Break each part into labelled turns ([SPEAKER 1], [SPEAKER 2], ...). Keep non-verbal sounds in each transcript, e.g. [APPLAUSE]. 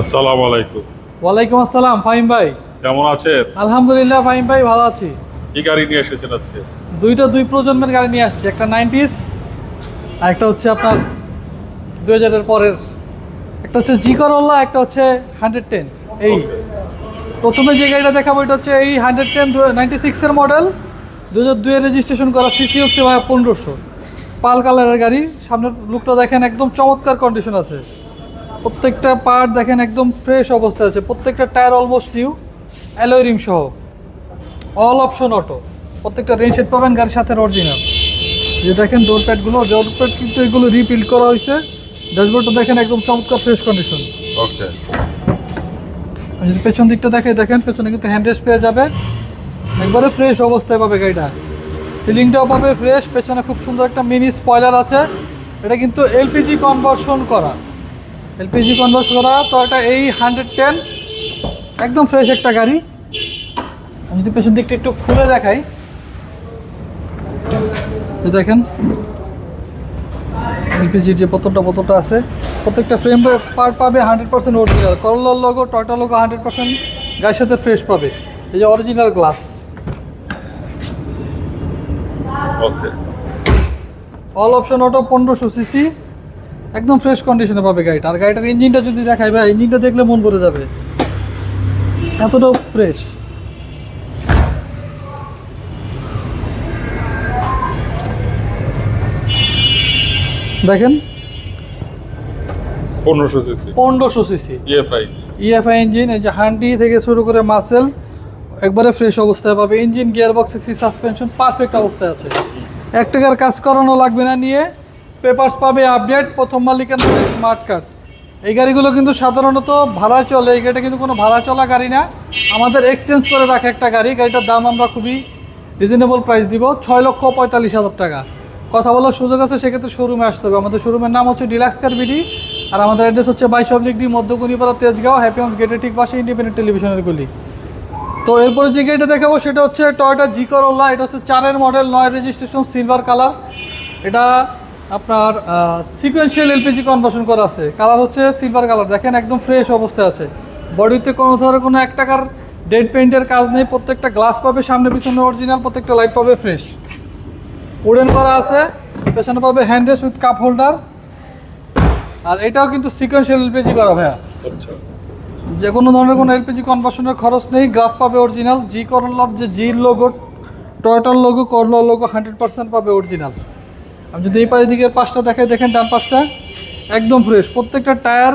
[SPEAKER 1] আসসালামু আলাইকুম।
[SPEAKER 2] ওয়ালাইকুম আসসালাম ফাহিম ভাই।
[SPEAKER 1] কেমন আছেন?
[SPEAKER 2] আলহামদুলিল্লাহ ফাহিম ভাই ভালো আছি।
[SPEAKER 1] কি গাড়ি নিয়ে এসেছেন আজকে?
[SPEAKER 2] দুইটা দুই প্রজন্মের গাড়ি নিয়ে আসছি একটা নাইনটিস আর একটা হচ্ছে আপনার দুই হাজারের পরের। একটা হচ্ছে জি করল্লা একটা হচ্ছে হান্ড্রেড টেন এই প্রথমে যে গাড়িটা দেখাবো এটা হচ্ছে এই হান্ড্রেড টেন নাইনটি সিক্সের মডেল দু হাজার দুইয়ের রেজিস্ট্রেশন করা সিসি হচ্ছে ভাই পনেরোশো। পাল কালারের গাড়ি সামনের লুকটা দেখেন একদম চমৎকার কন্ডিশন আছে। প্রত্যেকটা পার্ট দেখেন একদম ফ্রেশ অবস্থায় আছে। প্রত্যেকটা tyre almost new alloy rim সহ। অল অপশন অটো প্রত্যেকটা রেন শেড পাবেন গাড়ির সাথে অরিজিনাল যে দেখেন ডোর প্যাডগুলো ডোর প্যাড কিন্তু এগুলো রিপিল্ড করা হয়েছে। ড্যাশবোর্ডটা দেখেন একদম চমৎকার ফ্রেশ কন্ডিশন
[SPEAKER 1] ওকে
[SPEAKER 2] যদি পেছন দিকটা দেখে দেখেন পেছনে কিন্তু হ্যান্ডরেস্ট পেয়ে যাবে। একবারে ফ্রেশ অবস্থায় পাবে গাড়িটা। সিলিংটাও পাবে ফ্রেশ পেছনে খুব সুন্দর একটা মিনি স্পয়লার আছে। এটা কিন্তু এলপিজি কনভার্সন করা। এলপিজি কনভার্সন করা তো এটা এই হান্ড্রেড টেন একদম ফ্রেশ একটা গাড়ি। আমি যদি পেছন দিকটা একটু খুলে দেখাই। দেখেন এলপিজির যে বোতলটা বোতলটা আছে প্রত্যেকটা ফ্রেম পার্ট পাবে হান্ড্রেড পার্সেন্ট অরিজিনাল করলার logo Toyota logo hundred percent গায়ের সাথে ফ্রেশ পাবে। এই যে original glass all option auto পনেরোশো সিসি একদম ফ্রেশ কন্ডিশনে পাবে গাড়িটা। আর গাড়িটার ইঞ্জিনটা যদি দেখাই ভাই ইঞ্জিনটা দেখলে মন ভরে যাবে। এতটাও ফ্রেশ দেখেন?
[SPEAKER 1] পনেরোশো সিসি
[SPEAKER 2] পনেরোশো সিসি
[SPEAKER 1] ইএফআই
[SPEAKER 2] ইএফআই ইঞ্জিন এই যে হান্ডি থেকে শুরু করে মাসেল একবারে ফ্রেশ অবস্থায় পাবে। Engine gear box suspension perfect অবস্থায় আছে। এক টাকার কাজ করানো লাগবে না নিয়ে পেপারস পাবে আপডেট, প্রথম মালিকের নামে স্মার্ট কার্ড এই গাড়িগুলো কিন্তু সাধারণত ভাড়া চলে, এই গাড়িটা কিন্তু কোনো ভাড়া চলা গাড়ি না। আমাদের এক্সচেঞ্জ করে রাখা একটা গাড়ি, গাড়িটার দাম আমরা খুবই রিজনেবল প্রাইস দিব, ছয় লক্ষ পঁয়তাল্লিশ হাজার টাকা। কথা বলার সুযোগ আছে, সেক্ষেত্রে শোরুমে আসতে হবে। আমাদের শোরুমের নাম হচ্ছে ডিলাক্স কার বিডি আর আমাদের অ্যাড্রেস হচ্ছে বাইশ oblique D Moddhokunipara Tejgaon happy homes গেটের ঠিক পাশে ইন্ডিপেন্ডেন্ট টেলিভিশনের গুলি। তো এরপরে যে গাড়িটা দেখাবো, সেটা হচ্ছে টয়টা জি করোলা এটা হচ্ছে চারের মডেল নয় রেজিস্ট্রেশন সিলভার কালার এটা আপনার সিকোয়েন্সিয়াল এলপিজি কনভার্সন করা আছে। কালার হচ্ছে সিলভার কালার দেখেন একদম ফ্রেশ অবস্থায় আছে। বডিতে কোনো ধরনের কোনো এক টাকার ডেড পেন্টের কাজ নেই প্রত্যেকটা গ্লাস পাবে সামনে পিছনে অরিজিনাল প্রত্যেকটা লাইট পাবে ফ্রেশ উডেন করা আছে পেছনে পাবে হ্যান্ডেস উইথ কাপ হোল্ডার আর এটাও কিন্তু সিকোয়েন্সিয়াল এলপিজি করা ভাইয়া।
[SPEAKER 1] আচ্ছা।
[SPEAKER 2] যে কোনো ধরনের কোনো এলপিজি কনভার্সনের খরচ নেই গ্লাস পাবে অরিজিনাল জি করলার যে জির লোগো টয়টার লোগো করলার লোগো হান্ড্রেড পার্সেন্ট পাবে অরিজিনাল আমি যদি এই পাশের দিকের পাঁচটা দেখাই দেখেন ডান পাঁচটা একদম ফ্রেশ প্রত্যেকটা টায়ার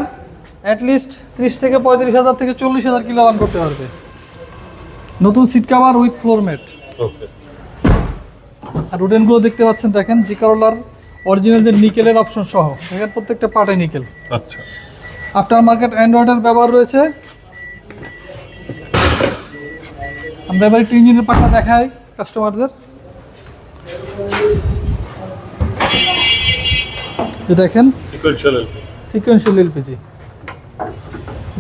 [SPEAKER 2] অ্যাটলিস্ট ত্রিশ থেকে পঁয়ত্রিশ হাজার থেকে চল্লিশ হাজার কিলো রান করতে পারবে। নতুন seat cover with floor mat
[SPEAKER 1] okay
[SPEAKER 2] আর উডেনগুলো দেখতে পাচ্ছেন দেখেন জি করলার অরিজিনাল যে নিকেলের অপশন সহ। দেখেন প্রত্যেকটা পার্টে নিকেল
[SPEAKER 1] আচ্ছা।
[SPEAKER 2] আফটার মার্কেট অ্যান্ড্রয়েডের ব্যবহার রয়েছে। আমরা এবার একটু ইঞ্জিনের পার্টটা দেখাই কাস্টমারদের যে দেখেন?
[SPEAKER 1] সিকোয়েন্সিয়াল এলপি
[SPEAKER 2] সিকোয়েন্সিয়াল এলপিজি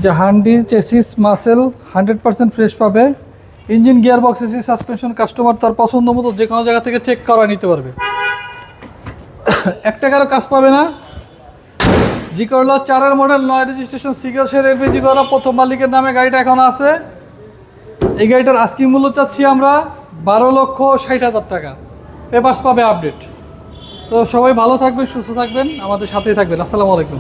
[SPEAKER 2] যে হান্ডি চেসিস মাসেল হান্ড্রেড পার্সেন্ট ফ্রেশ পাবে। Engine gear box AC suspension customer তার পছন্দ মতো যে কোনো জায়গা থেকে চেক করা নিতে পারবে। [COUGHS] এক টাকারও কাজ পাবে না। জি করলা চারের মডেল নয় রেজিস্ট্রেশন সিগারসের এলপিজি করা প্রথম মালিকের নামে গাড়িটা এখন আছে। এই গাড়িটার আস্কিং মূল্য চাচ্ছি আমরা বারো লক্ষ ষাট হাজার টাকা। পেপার্স পাবে আপডেট তো সবাই ভালো থাকবেন সুস্থ থাকবেন আমাদের সাথেই থাকবেন। আসসালামু আলাইকুম।